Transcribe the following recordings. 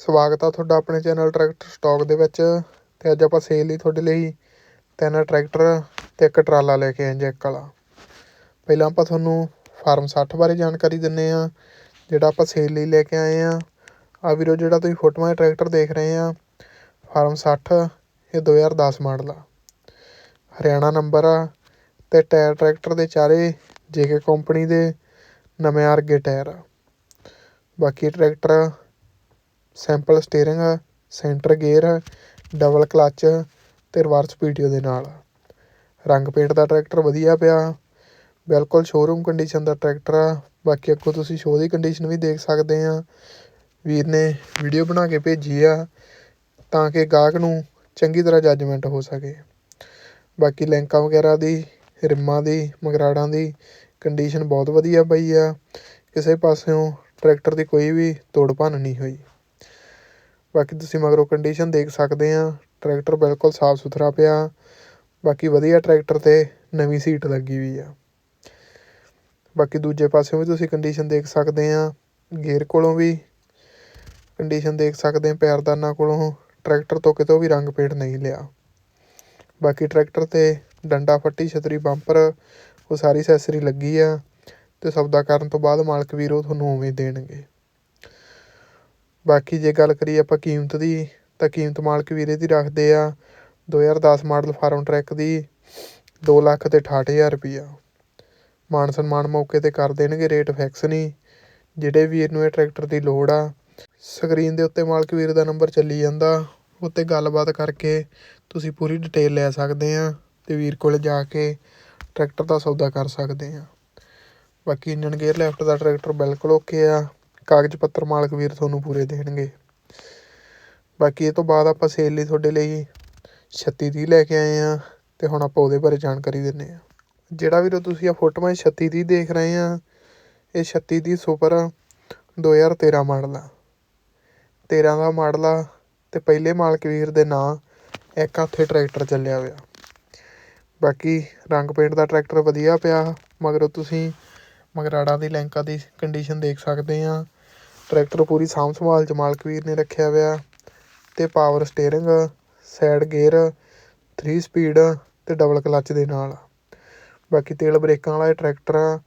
ਸਵਾਗਤ ਆ ਤੁਹਾਡਾ ਆਪਣੇ ਚੈਨਲ ਟਰੈਕਟਰ ਸਟਾਕ ਦੇ ਵਿੱਚ। ਤੇ ਅੱਜ ਆਪਾਂ ਸੇਲ ਲਈ ਤੁਹਾਡੇ ਲਈ ਤਿੰਨ ਟਰੈਕਟਰ ਤੇ ਇੱਕ ਟਰਾਲਾ ਲੈ ਕੇ ਆਏ ਜੈਕ ਵਾਲਾ। ਪਹਿਲਾਂ ਆਪਾਂ ਤੁਹਾਨੂੰ ਫਾਰਮ 60 ਬਾਰੇ ਜਾਣਕਾਰੀ ਦਿੰਨੇ ਆ ਜਿਹੜਾ ਆਪਾਂ ਸੇਲ ਲਈ ਲੈ ਕੇ ਆਏ ਆ ਆ ਵੀਰੋ, ਜਿਹੜਾ ਤੁਸੀਂ ਫੋਟੋਆਂ ਟਰੈਕਟਰ ਦੇਖ ਰਹੇ ਆ ਫਾਰਮ 60 ਇਹ 2010 ਮਾਡਲ ਆ। ਹਰਿਆਣਾ ਨੰਬਰ ਆ ਤੇ ਟਾਇਰ ਟਰੈਕਟਰ ਦੇ ਚਾਰੇ, ਜੇਕੇ ਕੰਪਨੀ ਦੇ, ਨਵੇਂ ਅਰਗੇ ਟਾਇਰ ਆ। ਬਾਕੀ tractor simple steering, centre gear, double clutch ਅਤੇ ਰਿਵਰਸ ਪੀ ਪੀਟੀਓ ਦੇ ਨਾਲ। ਰੰਗ ਪੇਂਟ ਦਾ ਟਰੈਕਟਰ ਵਧੀਆ ਪਿਆ। ਬਿਲਕੁਲ ਸ਼ੋਅਰੂਮ ਕੰਡੀਸ਼ਨ ਦਾ ਟਰੈਕਟਰ ਆ। ਬਾਕੀ ਅੱਗੋਂ ਤੁਸੀਂ ਸ਼ੋਅ ਦੀ ਕੰਡੀਸ਼ਨ ਵੀ ਦੇਖ ਸਕਦੇ ਆ। ਵੀਰ ਨੇ ਵੀਡੀਓ ਬਣਾ ਕੇ ਭੇਜੀ ਆ ਤਾਂ ਕਿ ਗਾਹਕ ਨੂੰ ਚੰਗੀ ਤਰ੍ਹਾਂ ਜੱਜਮੈਂਟ ਹੋ ਸਕੇ। ਬਾਕੀ ਲੈਂਕਾਂ ਵਗੈਰਾ ਦੀ, ਰਿੰਮਾਂ ਦੀ, ਮਗਰਾੜਾਂ ਦੀ ਕੰਡੀਸ਼ਨ ਬਹੁਤ ਵਧੀਆ ਪਈ ਆ। ਕਿਸੇ ਪਾਸਿਓਂ ਟਰੈਕਟਰ ਦੀ ਕੋਈ ਵੀ ਤੋੜ ਭੰਨ ਨਹੀਂ ਹੋਈ। ਬਾਕੀ ਤੁਸੀਂ ਮਗਰੋਂ ਕੰਡੀਸ਼ਨ ਦੇਖ ਸਕਦੇ ਆ ਟਰੈਕਟਰ ਬਿਲਕੁਲ ਸਾਫ਼ ਸੁਥਰਾ ਪਿਆ, ਬਾਕੀ ਵਧੀਆ ਟਰੈਕਟਰ ਤੇ ਨਵੀਂ ਸੀਟ ਲੱਗੀ ਵੀ ਆ। ਬਾਕੀ ਦੂਜੇ ਪਾਸਿਓਂ ਵੀ ਤੁਸੀਂ ਕੰਡੀਸ਼ਨ ਦੇਖ ਸਕਦੇ ਆ ਗੇਅਰ ਕੋਲੋਂ ਵੀ ਕੰਡੀਸ਼ਨ ਦੇਖ ਸਕਦੇ ਆ, ਪੈਰਦਾਨਾਂ ਕੋਲੋਂ ਟਰੈਕਟਰ ਤੋਂ ਕਿਤੋਂ ਵੀ ਰੰਗ ਪੇਂਟ ਨਹੀਂ ਲਿਆ। ਬਾਕੀ ਟਰੈਕਟਰ ਤੇ ਡੰਡਾ ਫੱਟੀ, ਛਤਰੀ ਬੰਪਰ ਉਹ ਸਾਰੀ ਅਸੈਸਰੀ ਲੱਗੀ ਆ ਤੇ ਸੌਦਾ ਕਰਨ ਤੋਂ ਬਾਅਦ ਮਾਲਕ ਵੀਰ ਉਹ ਤੁਹਾਨੂੰ ਉਵੇਂ ਦੇਣਗੇ। ਬਾਕੀ ਜੇ ਗੱਲ ਕਰੀਏ ਆਪਾਂ ਕੀਮਤ ਦੀ, ਤਾਂ ਕੀਮਤ ਮਾਲਕ ਵੀਰੇ ਦੀ ਰੱਖਦੇ ਆ 2010 ਮਾਡਲ ਫਾਰਮ ਟਰੈਕ ਦੀ ਦੋ ਲੱਖ ਅਤੇ ਅਠਾਹਠ ਹਜ਼ਾਰ ਰੁਪਈਆ। ਮਾਨ ਸਨਮਾਨ ਮੌਕੇ ਤੇ ਕਰ ਦੇਣਗੇ, ਰੇਟ ਫਿਕਸ ਨਹੀਂ। ਜਿਹੜੇ ਵੀਰ ਨੂੰ ਇਹ ਟਰੈਕਟਰ ਦੀ ਲੋੜ ਆ ਸਕਰੀਨ ਦੇ ਉੱਤੇ ਮਾਲਕ ਵੀਰ ਦਾ ਨੰਬਰ ਚੱਲੀ ਜਾਂਦਾ। ਉੱਤੇ ਗੱਲਬਾਤ ਕਰਕੇ ਤੁਸੀਂ ਪੂਰੀ ਡਿਟੇਲ ਲੈ ਸਕਦੇ ਆ ਅਤੇ ਵੀਰ ਕੋਲ ਜਾ ਕੇ ਟਰੈਕਟਰ ਦਾ ਸੌਦਾ ਕਰ ਸਕਦੇ ਆ। ਬਾਕੀ ਇੰਜਨ ਗੇਅਰ ਲੈਫਟ ਦਾ ਟਰੈਕਟਰ ਬਿਲਕੁਲ ਓਕੇ ਆ। ਕਾਗਜ਼ ਪੱਤਰ ਮਾਲਕ ਵੀਰ ਤੁਹਾਨੂੰ ਪੂਰੇ ਦੇਣਗੇ। ਬਾਕੀ ਇਹ ਤੋਂ ਬਾਅਦ ਆਪਾਂ ਸੇਲ ਲਈ ਤੁਹਾਡੇ ਲਈ 3630 ਲੈ ਕੇ ਆਏ ਆ ਤੇ ਹੁਣ ਆਪਾਂ ਉਹਦੇ ਬਾਰੇ ਜਾਣਕਾਰੀ ਦਿੰਨੇ ਆ ਜਿਹੜਾ ਵੀਰੋ ਤੁਸੀਂ ਆ ਫੋਟੋਆਂ 'ਚ 3630 ਦੇਖ ਰਹੇ ਆ ਇਹ 3630 ਸੁਪਰ 2013 ਮਾਡਲ ਆ। 13 ਦਾ ਮਾਡਲ ਆ ਤੇ ਪਹਿਲੇ ਮਾਲਕ ਵੀਰ ਦੇ ਨਾਂ ਇੱਕ ਹੱਥੇ ਟਰੈਕਟਰ ਚੱਲਿਆ ਹੋਇਆ। ਬਾਕੀ ਰੰਗ ਪੇਂਟ ਦਾ ਟਰੈਕਟਰ ਵਧੀਆ ਪਿਆ, ਮਗਰੋਂ ਤੁਸੀਂ ਮਗਰਾੜਾਂ ਦੀ ਲੈਂਕਾਂ ਦੀ ਕੰਡੀਸ਼ਨ ਦੇਖ ਸਕਦੇ ਆ ਟਰੈਕਟਰ ਪੂਰੀ ਸਾਂਭ ਸੰਭਾਲ ਚ ਮਾਲਕ ਵੀਰ ਨੇ ਰੱਖਿਆ ਹੋਇਆ। ਅਤੇ power steering side gear three speed ਅਤੇ ਡਬਲ ਕਲੱਚ ਦੇ ਨਾਲ। ਬਾਕੀ ਤੇਲ ਬ੍ਰੇਕਾਂ ਵਾਲਾ ਇਹ ਟਰੈਕਟਰ ਆ,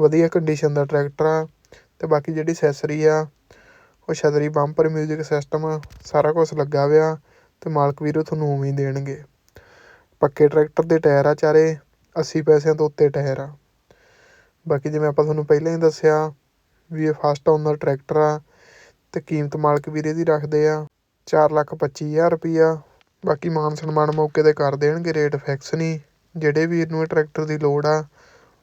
ਵਧੀਆ ਕੰਡੀਸ਼ਨ ਦਾ ਟਰੈਕਟਰ ਆ। ਅਤੇ ਬਾਕੀ ਜਿਹੜੀ ਅਸੈਸਰੀ ਆ, ਉਹ ਛਤਰੀ ਬੰਪਰ ਮਿਊਜ਼ਿਕ ਸਿਸਟਮ ਸਾਰਾ ਕੁਝ ਲੱਗਾ ਹੋਇਆ ਅਤੇ ਮਾਲਕ ਵੀਰੋ ਤੁਹਾਨੂੰ ਉਵੇਂ ਹੀ ਦੇਣਗੇ। ਪੱਕੇ ਟਰੈਕਟਰ ਦੇ ਟਾਇਰ ਆ ਚਾਰੇ 80 ਪੈਸਿਆਂ ਤੋਂ ਉੱਤੇ ਟਾਇਰ ਆ। ਬਾਕੀ ਜਿਵੇਂ ਆਪਾਂ ਤੁਹਾਨੂੰ ਪਹਿਲਾਂ ਹੀ ਦੱਸਿਆ ਵੀ ਇਹ ਫਸਟ ਓਨਰ ਟਰੈਕਟਰ ਆ ਅਤੇ ਕੀਮਤ ਮਾਲਕ ਵੀਰ ਇਹਦੀ ਰੱਖਦੇ ਆ ਚਾਰ ਲੱਖ ਪੱਚੀ ਹਜ਼ਾਰ ਰੁਪਈਆ। ਬਾਕੀ ਮਾਨ ਸਨਮਾਨ ਮੌਕੇ ਤੇ ਕਰ ਦੇਣਗੇ, ਰੇਟ ਫਿਕਸ ਨਹੀਂ। ਜਿਹੜੇ ਵੀਰ ਨੂੰ ਇਹ ਟਰੈਕਟਰ ਦੀ ਲੋੜ ਆ,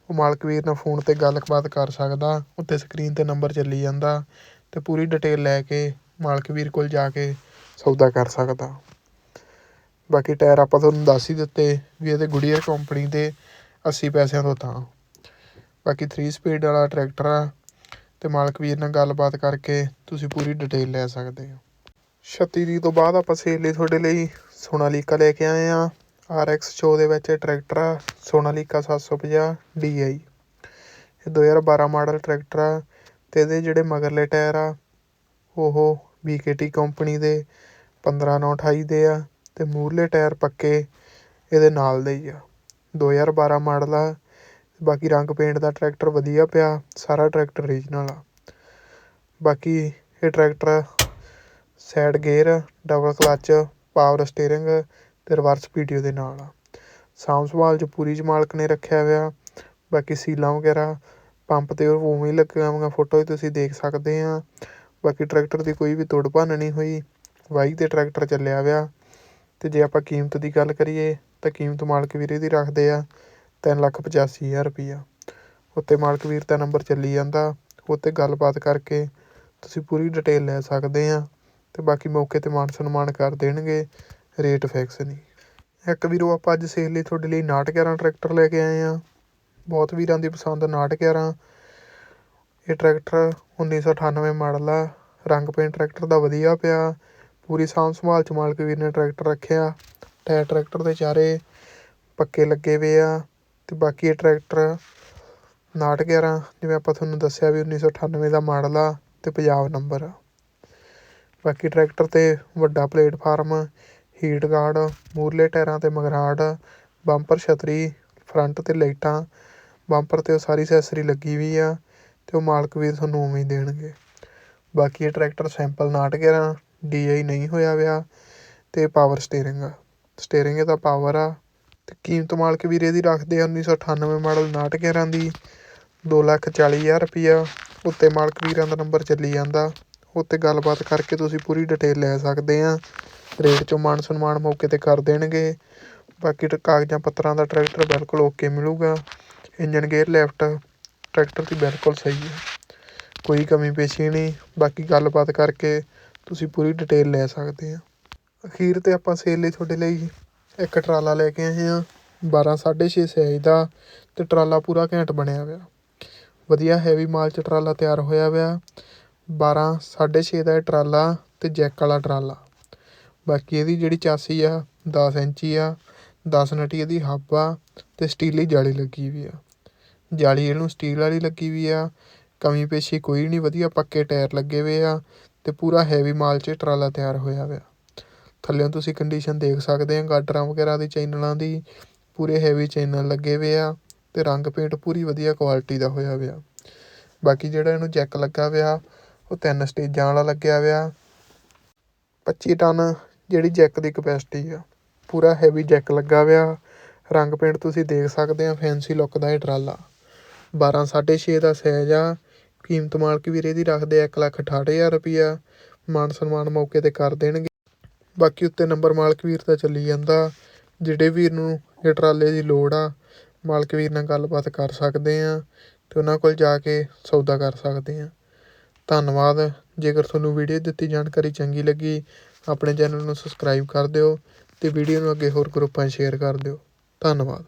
ਉਹ ਮਾਲਕ ਵੀਰ ਨਾਲ ਫੋਨ ਤੇ ਗੱਲਬਾਤ ਕਰ ਸਕਦਾ ਉੱਤੇ ਸਕਰੀਨ ਤੇ ਨੰਬਰ ਚੱਲੀ ਜਾਂਦਾ ਅਤੇ ਪੂਰੀ ਡਿਟੇਲ ਲੈ ਕੇ ਮਾਲਕ ਵੀਰ ਕੋਲ ਜਾ ਕੇ ਸੌਦਾ ਕਰ ਸਕਦਾ। ਬਾਕੀ ਟਾਇਰ ਆਪਾਂ ਤੁਹਾਨੂੰ ਦੱਸ ਹੀ ਦਿੱਤੇ ਵੀ ਇਹਦੇ ਗੁਡੀਅਰ ਕੰਪਨੀ ਦੇ 80 ਪੈਸਿਆਂ ਤੋਂ ਤਾਂ। ਬਾਕੀ 3 ਸਪੀਡ ਵਾਲਾ ਟਰੈਕਟਰ ਆ ਅਤੇ ਮਾਲਕ ਵੀਰ ਨਾਲ ਗੱਲਬਾਤ ਕਰਕੇ ਤੁਸੀਂ ਪੂਰੀ ਡਿਟੇਲ ਲੈ ਸਕਦੇ ਹੋ। 36 ਦੀ ਤੋਂ ਬਾਅਦ ਆਪਾਂ ਸੇਲ ਲਈ ਤੁਹਾਡੇ ਲਈ ਸੋਨਾਲੀਕਾ ਲੈ ਕੇ ਆਏ ਆ ਐਕਸ 14 ਦੇ ਵਿੱਚ ਇਹ ਟਰੈਕਟਰ ਆ, ਸੋਨਾਲੀਕਾ 750 DI ਇਹ 2012 ਮਾਡਲ ਟਰੈਕਟਰ ਆ ਤੇ ਇਹਦੇ ਜਿਹੜੇ ਮਗਰਲੇ ਟਾਇਰ ਆ, ਉਹ BKT ਕੰਪਨੀ ਦੇ 15928 ਦੇ ਆ ਤੇ ਮੂਰਲੇ ਟਾਇਰ ਪੱਕੇ ਇਹਦੇ ਨਾਲ ਦੇ ਹੀ ਆ। 2012 ਮਾਡਲ ਆ ਬਾਕੀ ਰੰਗ ਪੇਂਟ ਦਾ ਟਰੈਕਟਰ ਵਧੀਆ ਪਿਆ, ਸਾਰਾ ਟਰੈਕਟਰ ਰੀਜਨਲ ਆ। ਬਾਕੀ ਇਹ tractor side gear double clutch power steering ਅਤੇ ਰਿਵਰਸ ਪੀਟੀਓ ਦੇ ਨਾਲ ਆ। ਸਾਂਭ ਸੰਭਾਲ ਚ ਪੂਰੀ ਚ ਮਾਲਕ ਨੇ ਰੱਖਿਆ ਹੋਇਆ। ਬਾਕੀ ਸੀਲਾਂ ਵਗੈਰਾ, ਪੰਪ ਤੇ ਉਵੇਂ ਹੀ ਲੱਗੀਆਂ ਹੋਈਆਂ ਫੋਟੋ ਤੁਸੀਂ ਦੇਖ ਸਕਦੇ ਆ। ਬਾਕੀ ਟਰੈਕਟਰ ਦੀ ਕੋਈ ਵੀ ਤੋੜ ਭੰਨ ਨਹੀਂ ਹੋਈ। ਵਾਈ ਤੇ ਟਰੈਕਟਰ ਚੱਲਿਆ ਹੋਇਆ। ਅਤੇ ਜੇ ਆਪਾਂ ਕੀਮਤ ਦੀ ਗੱਲ ਕਰੀਏ, ਤਾਂ ਕੀਮਤ ਮਾਲਕ ਵੀਰੇ ਦੀ ਰੱਖਦੇ ਆ। ਤਿੰਨ ਲੱਖ ਪਚਾਸੀ ਹਜ਼ਾਰ ਰੁਪਈਆ। ਉੱਤੇ ਮਾਲਕ ਵੀਰ ਦਾ ਨੰਬਰ ਚੱਲੀ ਜਾਂਦਾ। ਉਹ 'ਤੇ ਗੱਲਬਾਤ ਕਰਕੇ ਤੁਸੀਂ ਪੂਰੀ ਡਿਟੇਲ ਲੈ ਸਕਦੇ ਆ ਅਤੇ ਬਾਕੀ ਮੌਕੇ ਤੇ ਮਾਨ ਸਨਮਾਨ ਕਰ ਦੇਣਗੇ। ਰੇਟ ਫਿਕਸ ਨਹੀਂ। ਇੱਕ ਵੀਰੋ, ਆਪਾਂ ਅੱਜ ਸੇਲ ਲਈ ਤੁਹਾਡੇ ਲਈ 911 ਟਰੈਕਟਰ ਲੈ ਕੇ ਆਏ ਹਾਂ ਬਹੁਤ ਵੀਰਾਂ ਦੀ ਪਸੰਦ 911 ਇਹ ਟਰੈਕਟਰ 1998 ਮਾਡਲ ਆ। ਰੰਗ ਪੇਂਟ ਟਰੈਕਟਰ ਦਾ ਵਧੀਆ ਪਿਆ। ਪੂਰੀ ਸਾਂਭ ਸੰਭਾਲ ਚ ਮਾਲਕ ਵੀਰ ਨੇ ਟਰੈਕਟਰ ਰੱਖਿਆ। ਟਾਇਰ ਟਰੈਕਟਰ ਦੇ ਚਾਰੇ ਪੱਕੇ ਲੱਗੇ ਹੋਏ ਆ। ਅਤੇ ਬਾਕੀ ਇਹ ਟਰੈਕਟਰ 911 ਜਿਵੇਂ ਆਪਾਂ ਤੁਹਾਨੂੰ ਦੱਸਿਆ ਵੀ 1998 ਦਾ ਮਾਡਲ ਆ ਅਤੇ ਪੰਜਾਬ ਨੰਬਰ ਆ। ਬਾਕੀ ਟਰੈਕਟਰ 'ਤੇ ਵੱਡਾ ਪਲੇਟਫਾਰਮ, ਹੀਟ ਗਾਰਡ ਮੂਹਰਲੇ ਟਾਇਰਾਂ 'ਤੇ ਮਗਰਾਟ ਬੰਪਰ ਛਤਰੀ, ਫਰੰਟ 'ਤੇ ਲਾਈਟਾਂ, ਬੰਪਰ 'ਤੇ ਉਹ ਸਾਰੀ ਅਸੈਸਰੀ ਲੱਗੀ ਵੀ ਆ ਅਤੇ ਉਹ ਮਾਲਕ ਵੀਰ ਤੁਹਾਨੂੰ ਉਵੇਂ ਹੀ ਦੇਣਗੇ। ਬਾਕੀ ਇਹ ਟਰੈਕਟਰ ਸੈਂਪਲ 6911 ਡੀ ਆਈ ਨਹੀਂ ਹੋਇਆ ਵਿਆ ਅਤੇ ਪਾਵਰ ਸਟੇਅਰਿੰਗ ਆ। ਸਟੀਅਰਿੰਗ ਇਹਦਾ ਪਾਵਰ ਆ ਅਤੇ ਕੀਮਤ ਮਾਲਕ ਵੀਰੇ ਦੀ ਰੱਖਦੇ ਆ 1998 ਮਾਡਲ 6911 ਦੀ, ਦੋ ਲੱਖ ਚਾਲੀ ਹਜ਼ਾਰ ਰੁਪਈਆ। ਉੱਤੇ ਮਾਲਕ ਵੀਰਾਂ ਦਾ ਨੰਬਰ ਚੱਲੀ ਜਾਂਦਾ। ਉੱਤੇ ਗੱਲਬਾਤ ਕਰਕੇ ਤੁਸੀਂ ਪੂਰੀ ਡਿਟੇਲ ਲੈ ਸਕਦੇ ਆ। ਰੇਟ 'ਚੋਂ ਮਾਨ ਸਨਮਾਨ ਮੌਕੇ 'ਤੇ ਕਰ ਦੇਣਗੇ। ਬਾਕੀ ਕਾਗਜ਼ਾਂ ਪੱਤਰਾਂ ਦਾ ਟਰੈਕਟਰ ਬਿਲਕੁਲ ਓਕੇ ਮਿਲੂਗਾ। ਇੰਜਨ ਗੇਅਰ ਲੈਫਟ ਟਰੈਕਟਰ ਦੀ ਬਿਲਕੁਲ ਸਹੀ ਹੈ ਕੋਈ ਕਮੀ ਪੇਸ਼ੀ ਨਹੀਂ। ਬਾਕੀ ਗੱਲਬਾਤ ਕਰਕੇ ਤੁਸੀਂ ਪੂਰੀ ਡਿਟੇਲ ਲੈ ਸਕਦੇ ਆ। ਅਖੀਰ ਤੇ ਆਪਾਂ ਸੇਲ ਲਈ ਤੁਹਾਡੇ ਲਈ ਇੱਕ ਟਰਾਲਾ ਲੈ ਕੇ ਆਏ ਆ। 12 6.5 ਸਾਈਜ਼ ਦਾ ਤੇ ਟਰਾਲਾ ਪੂਰਾ ਘੈਂਟ ਬਣਿਆ ਹੋਇਆ। ਵਧੀਆ ਹੈਵੀ ਮਾਲ ਚ ਟਰਾਲਾ ਤਿਆਰ ਹੋਇਆ ਹੋਇਆ। 12 6.5 ਦਾ ਇਹ ਟਰਾਲਾ ਤੇ ਜੈਕ ਵਾਲਾ ਟਰਾਲਾ। ਬਾਕੀ ਇਹਦੀ ਜਿਹੜੀ ਚਾਸੀ ਆ 10 ਇੰਚੀ ਆ 10 ਨਟੀ ਇਹਦੀ ਹੱਬ ਆ ਤੇ ਸਟੀਲੀ ਜਾਲੀ ਲੱਗੀ ਵੀ ਆ। ਜਾਲੀ ਇਹਨੂੰ ਸਟੀਲ ਵਾਲੀ ਲੱਗੀ ਵੀ ਆ। ਕਮੀ ਪੇਸ਼ੀ ਕੋਈ ਨਹੀਂ, ਵਧੀਆ ਪੱਕੇ ਟਾਇਰ ਲੱਗੇ ਹੋਏ ਆ ਤੇ ਪੂਰਾ ਹੈਵੀ ਮਾਲ 'ਚ ਟਰਾਲਾ ਤਿਆਰ ਹੋਇਆ ਹੋਇਆ। ਥੱਲਿਓਂ ਤੁਸੀਂ ਕੰਡੀਸ਼ਨ ਦੇਖ ਸਕਦੇ ਆ ਗਾਡਰਾਂ ਵਗੈਰਾ ਦੀ ਚੈਨਲਾਂ ਦੀ ਪੂਰੇ ਹੈਵੀ ਚੈਨਲ ਲੱਗੇ ਹੋਏ ਆ ਤੇ ਰੰਗ ਪੇਂਟ ਪੂਰੀ ਵਧੀਆ ਕੁਆਲਿਟੀ ਦਾ ਹੋਇਆ ਹੋਇਆ। ਬਾਕੀ ਜਿਹੜਾ ਇਹਨੂੰ ਜੈਕ ਲੱਗਾ ਹੋਇਆ, ਉਹ ਤਿੰਨ ਸਟੇਜਾਂ ਵਾਲਾ ਲੱਗਿਆ ਹੋਇਆ। 25 ਟਨ ਜਿਹੜੀ ਜੈਕ ਦੀ ਕਪੈਸਿਟੀ ਆ, ਪੂਰਾ ਹੈਵੀ ਜੈਕ ਲੱਗਾ ਹੋਇਆ। ਰੰਗ ਪੇਂਟ ਤੁਸੀਂ ਦੇਖ ਸਕਦੇ ਆ ਫੈਂਸੀ ਲੁੱਕ ਦਾ ਇਹ ਟਰਾਲਾ। 12 6.5 ਦਾ ਸਾਈਜ਼ ਆ, ਕੀਮਤ ਮਾਲਕ ਵੀਰੇ ਦੀ ਰੱਖਦੇ ਆ 168000 ਰੁਪਿਆ ਮਾਨ ਸਨਮਾਨ ਮੌਕੇ ਤੇ ਕਰ ਦੇਣਗੇ। ਬਾਕੀ ਉੱਤੇ ਨੰਬਰ ਮਾਲਕ ਵੀਰ ਦਾ ਚੱਲੀ ਜਾਂਦਾ। ਜਿਹੜੇ ਵੀਰ ਨੂੰ ਇਹ ਟਰਾਲੇ ਦੀ ਲੋੜ ਆ, ਮਾਲਕ ਵੀਰ ਨਾਲ ਗੱਲਬਾਤ ਕਰ ਸਕਦੇ ਹਾਂ ਅਤੇ ਉਹਨਾਂ ਕੋਲ ਜਾ ਕੇ ਸੌਦਾ ਕਰ ਸਕਦੇ ਹਾਂ ਧੰਨਵਾਦ। ਜੇਕਰ ਤੁਹਾਨੂੰ ਵੀਡੀਓ ਦਿੱਤੀ ਜਾਣਕਾਰੀ ਚੰਗੀ ਲੱਗੀ, ਆਪਣੇ ਚੈਨਲ ਨੂੰ ਸਬਸਕ੍ਰਾਈਬ ਕਰ ਦਿਓ ਅਤੇ ਵੀਡੀਓ ਨੂੰ ਅੱਗੇ ਹੋਰ ਗਰੁੱਪਾਂ 'ਚ ਸ਼ੇਅਰ ਕਰ ਦਿਓ। ਧੰਨਵਾਦ।